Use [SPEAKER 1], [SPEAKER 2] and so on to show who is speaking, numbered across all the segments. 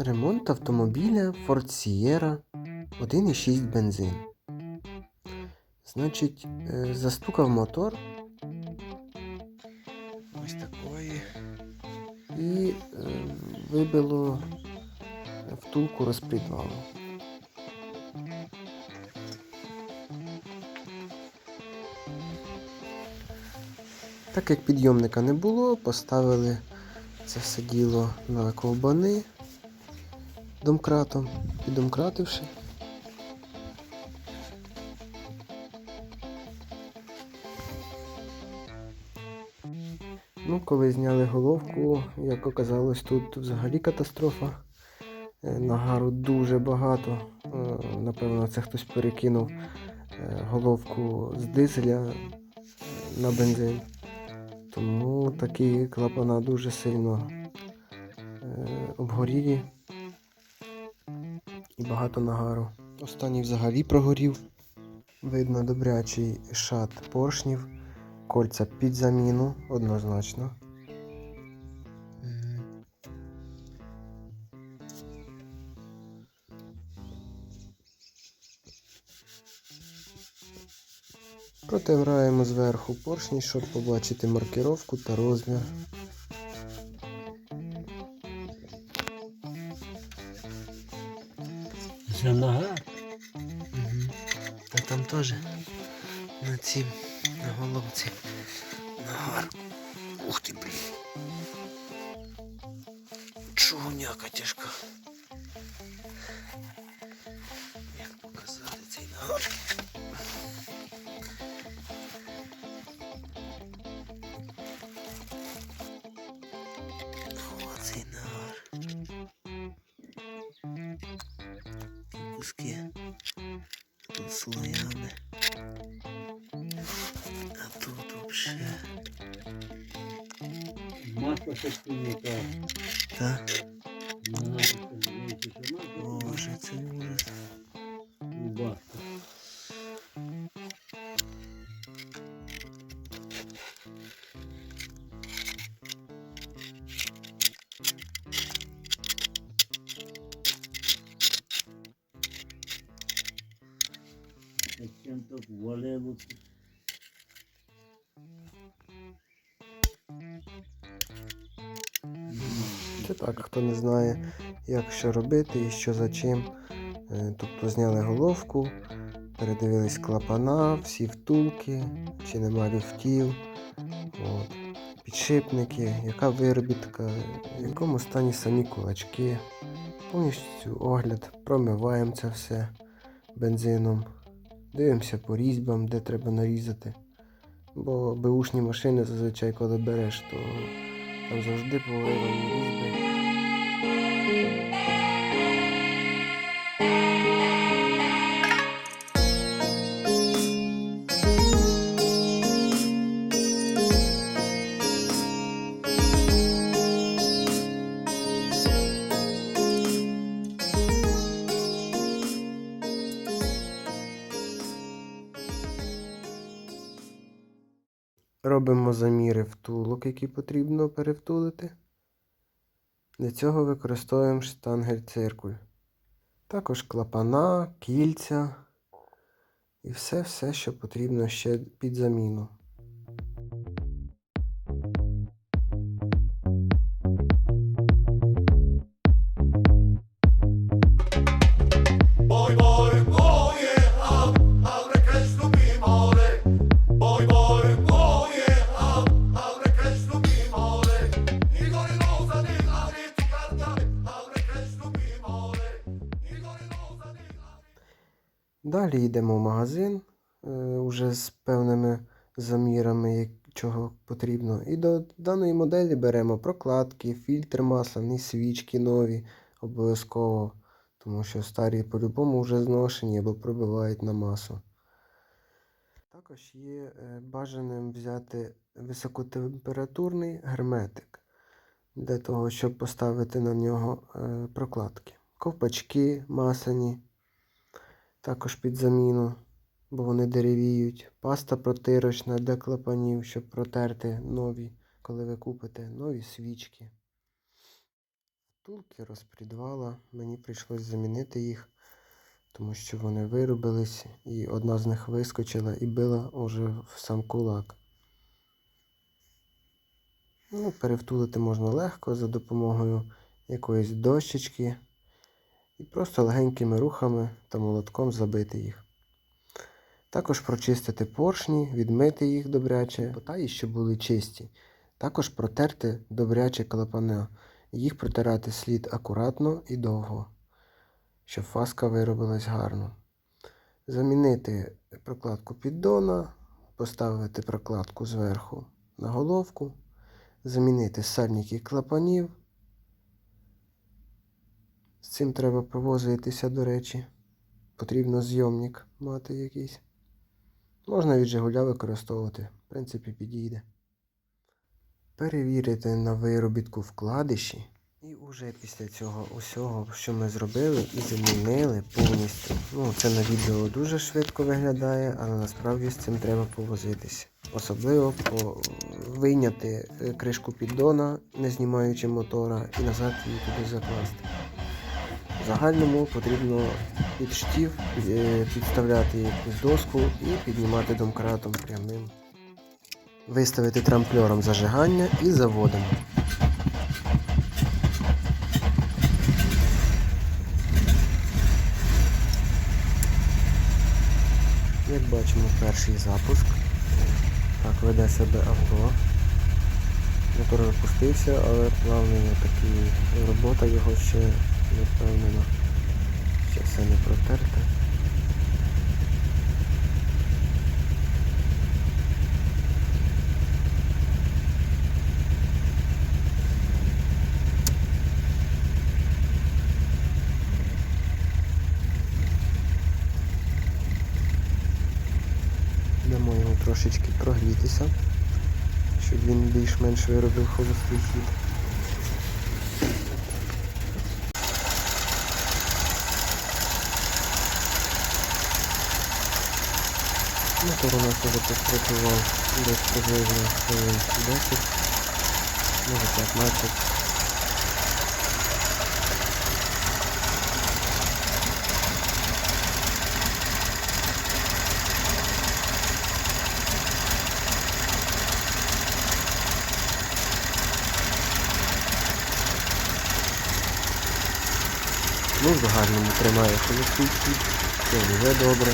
[SPEAKER 1] Ремонт автомобіля Ford Sierra 1,6 бензин. Значить, е, застукав мотор ось такої і е, вибило втулку розпредвалу. Так як підйомника не було, поставили це все діло на ковбани домкратом, піддомкративши. Ну, коли зняли головку, як оказалось, тут взагалі катастрофа. Е, Нагару дуже багато. Е, Напевно, це хтось перекинув е, головку з дизеля на бензин. Тому такі клапана дуже сильно обгорілі і багато нагару. Останній взагалі прогорів. Видно добрячий шат поршнів, кольця під заміну однозначно. Противраємо зверху поршні, щоб побачити маркировку та розмір.
[SPEAKER 2] Це нога.
[SPEAKER 1] Угу. А там теж на цім, на головці. Нагар. Ух ти, блін. Чугуняка тяжка. Куски. Тут слоями. А тут вообще.
[SPEAKER 2] Масло шестинника.
[SPEAKER 1] Та?
[SPEAKER 2] Зачем так валило?
[SPEAKER 1] Це так, хто не знає, як що робити і що за чим. Е, Тобто зняли головку, передивились клапана, всі втулки, чи нема люфтів, от, підшипники, яка виробітка, в якому стані самі кулачки. Повністю огляд, промиваємо це все бензином, дивимося по різьбам, де треба нарізати. Бо беушні машини зазвичай, коли береш, то там завжди повинні різьби. Робимо заміри втулок, які потрібно перевтулити. Для цього використовуємо штангель-циркуль. Також клапана, кільця і все-все, що потрібно ще під заміну. Далі йдемо в магазин е, уже з певними замірами, чого потрібно. І до даної моделі беремо прокладки, фільтр масляний, свічки нові обов'язково, тому що старі по-любому вже зношені або пробивають на масу. Також є е, бажаним взяти високотемпературний герметик для того, щоб поставити на нього е, прокладки. Ковпачки масляні також під заміну, бо вони деревіють. Паста протирочна для клапанів, щоб протерти нові, коли ви купите нові свічки. Втулки розпредвала, мені прийшлось замінити їх, тому що вони виробились, і одна з них вискочила і била уже в сам кулак. Ну, перевтулити можна легко за допомогою якоїсь дощечки і просто легенькими рухами та молотком забити їх. Також прочистити поршні, відмити їх добряче, та щоб були чисті. Також протерти добряче клапана. Їх протирати слід акуратно і довго, щоб фаска виробилась гарно. Замінити прокладку піддона, поставити прокладку зверху на головку, замінити сальники клапанів. З цим треба повозитися, до речі. Потрібно зйомник мати якийсь. Можна від Жигуля використовувати, в принципі, підійде. Перевірити на виробітку вкладиші. І вже після цього усього, що ми зробили і замінили повністю. Ну, це на відео дуже швидко виглядає, але насправді з цим треба повозитися. Особливо по... вийняти е, кришку піддона, не знімаючи мотора, і назад її туди закласти. Загальному потрібно під штів е, підставляти якусь доску і піднімати домкратом прямим. Виставити трамплером зажигання і заводимо. Як бачимо, перший запуск. Так веде себе авто. Мотор запустився, але плавний такий робота його ще не впевнена. Ще все не протерте. Дамо йому трошечки прогрітися, щоб він більш-менш виробив холостий хід. Мотор у нас уже попрацював десь приблизно хвилин 10, може 15. В загальному тримає холостий все вже добре.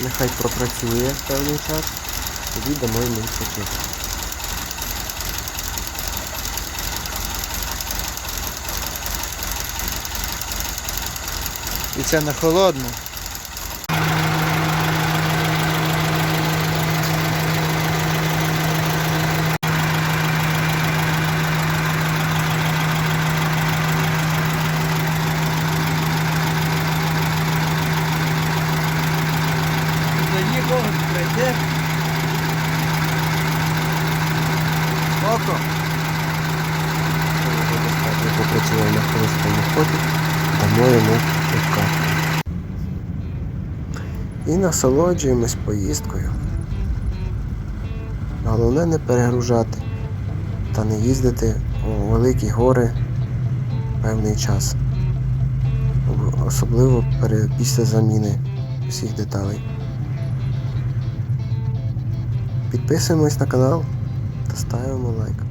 [SPEAKER 1] Нехай пропрацює певний час, тоді дамо йому відпочити.
[SPEAKER 3] І це на холодну. Око.
[SPEAKER 1] Вже достатньо попрацював на холостому ході, дамо йому відкатку. І насолоджуємось поїздкою. Головне не перегружати та не їздити у великі гори певний час. Особливо після заміни всіх деталей. Підписуємось на канал та ставимо лайк.